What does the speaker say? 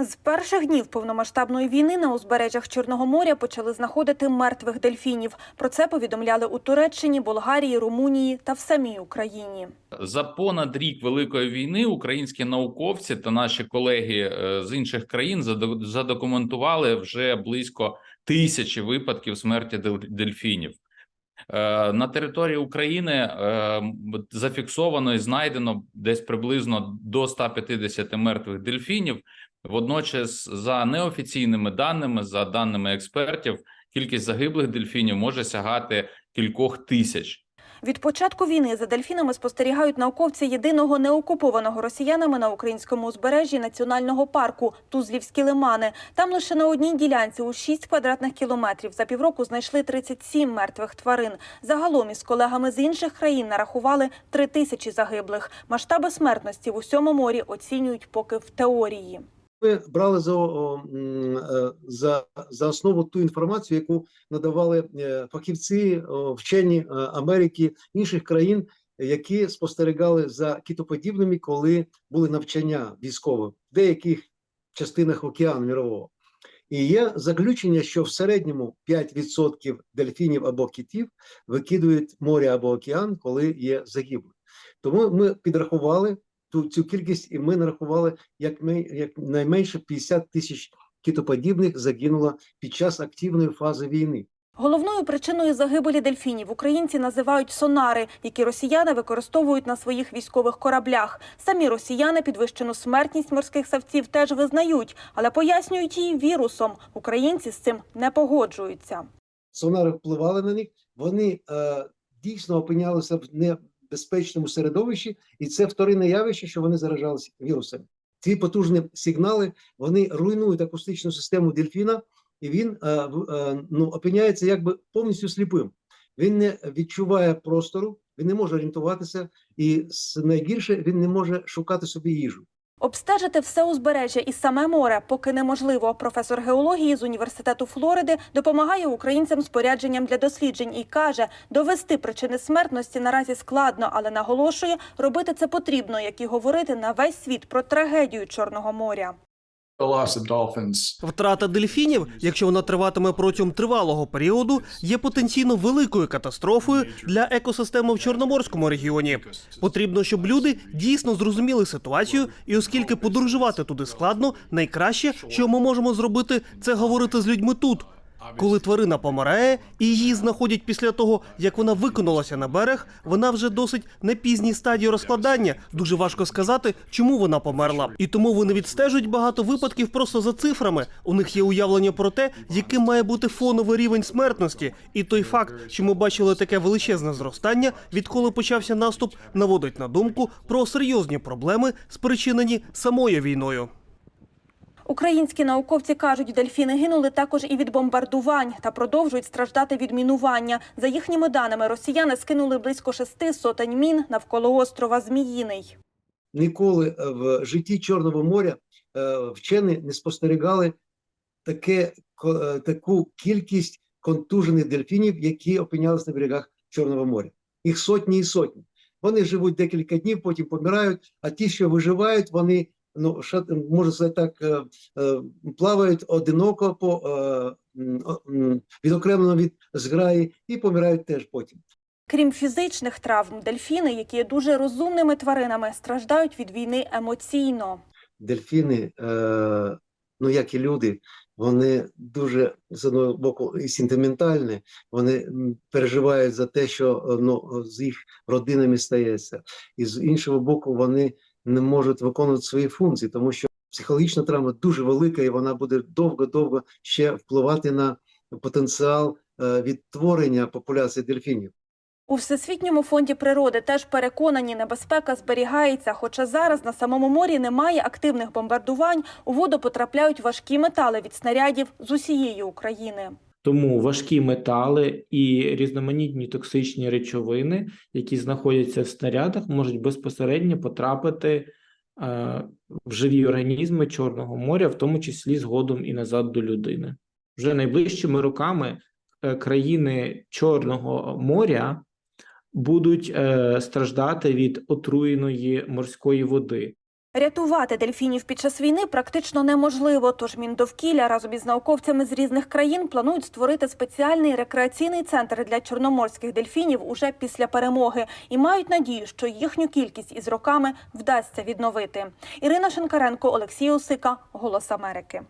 З перших днів повномасштабної війни на узбережжях Чорного моря почали знаходити мертвих дельфінів. Про це повідомляли у Туреччині, Болгарії, Румунії та в самій Україні. За понад рік великої війни українські науковці та наші колеги е, з інших країн задо- задокументували вже близько тисячі випадків смерті дельфінів. Е, На території України е, зафіксовано і знайдено десь приблизно до 150 мертвих дельфінів. Водночас, за неофіційними даними, за даними експертів, кількість загиблих дельфінів може сягати кількох тисяч. Від початку війни за дельфінами спостерігають науковці єдиного неокупованого росіянами на українському узбережжі національного парку Тузлівські лимани. Там лише на одній ділянці у 6 квадратних кілометрів за півроку знайшли 37 мертвих тварин. Загалом із колегами з інших країн нарахували 3 тисячі загиблих. Масштаби смертності в усьому морі оцінюють поки в теорії. Ми брали за, е, за, за основу ту інформацію, яку надавали е, фахівці, вчені е, Америки, інших країн, які спостерігали за китоподібними, коли були навчання військових в деяких частинах океану мірового. І є заключення, що в середньому 5% дельфінів або китів викидують море або океан, коли є загиблі. Тому ми підрахували ту цю кількість, і ми нарахували як, ми, як найменше 50 тисяч китоподібних загинуло під час активної фази війни. Головною причиною загибелі дельфінів українці називають сонари, які росіяни використовують на своїх військових кораблях. Самі росіяни підвищену смертність морських савців теж визнають, але пояснюють її вірусом. Українці з цим не погоджуються. Сонари впливали на них, вони е, дійсно опинялися в небезпечному середовищі, і це вторинне явище, що вони заражалися вірусами. Ці потужні сигнали вони руйнують акустичну систему дельфіна, і він е, е, ну, опиняється якби повністю сліпим. Він не відчуває простору, він не може орієнтуватися, і найгірше він не може шукати собі їжу. Обстежити все узбережжя і саме море поки неможливо. Професор геології з університету Флориди допомагає українцям спорядженням для досліджень і каже, довести причини смертності наразі складно, але наголошує, робити це потрібно, як і говорити на весь світ про трагедію Чорного моря. Втрата дельфінів, якщо вона триватиме протягом тривалого періоду, є потенційно великою катастрофою для екосистеми в Чорноморському регіоні. Потрібно, щоб люди дійсно зрозуміли ситуацію, і оскільки подорожувати туди складно, найкраще, що ми можемо зробити, це говорити з людьми тут. Коли тварина помирає і її знаходять після того, як вона викинулася на берег, вона вже досить на пізній стадії розкладання. Дуже важко сказати, чому вона померла. І тому вони відстежують багато випадків просто за цифрами. У них є уявлення про те, яким має бути фоновий рівень смертності. І той факт, що ми бачили таке величезне зростання, відколи почався наступ, наводить на думку про серйозні проблеми, спричинені самою війною. Українські науковці кажуть, дельфіни гинули також і від бомбардувань та продовжують страждати від мінування. За їхніми даними, росіяни скинули близько шести сотень мін навколо острова Зміїний. ніколи е, в житті Чорного моря е, вчені не спостерігали таке, е, таку кількість контужених дельфінів, які опинялися на берегах Чорного моря. Їх сотні і сотні. Вони живуть декілька днів, потім помирають, а ті, що виживають, вони, ну, ша- можна сказати так, е, е, плавають одиноко по е, відокремлено від зграї і помирають теж потім. Крім фізичних травм, дельфіни, які є дуже розумними тваринами, страждають від війни емоційно. дельфіни, е, ну як і люди, вони дуже з одного боку і сентиментальні, вони переживають за те, що ну, з їх родинами стається, і з іншого боку, вони не можуть виконувати свої функції, тому що психологічна травма дуже велика, і вона буде довго-довго ще впливати на потенціал е, відтворення популяції дельфінів. У Всесвітньому фонді природи теж переконані, небезпека зберігається. Хоча зараз на самому морі немає активних бомбардувань, у воду потрапляють важкі метали від снарядів з усієї України. Тому важкі метали і різноманітні токсичні речовини, які знаходяться в снарядах, можуть безпосередньо потрапити е, в живі організми Чорного моря, в тому числі згодом і назад до людини. Вже найближчими роками е, країни Чорного моря будуть е, страждати від отруєної морської води. Рятувати дельфінів під час війни практично неможливо. Тож Міндовкілля разом із науковцями з різних країн планують створити спеціальний рекреаційний центр для чорноморських дельфінів уже після перемоги і мають надію, що їхню кількість із роками вдасться відновити. Ірина Шенкаренко, Олексій Осика, Голос Америки.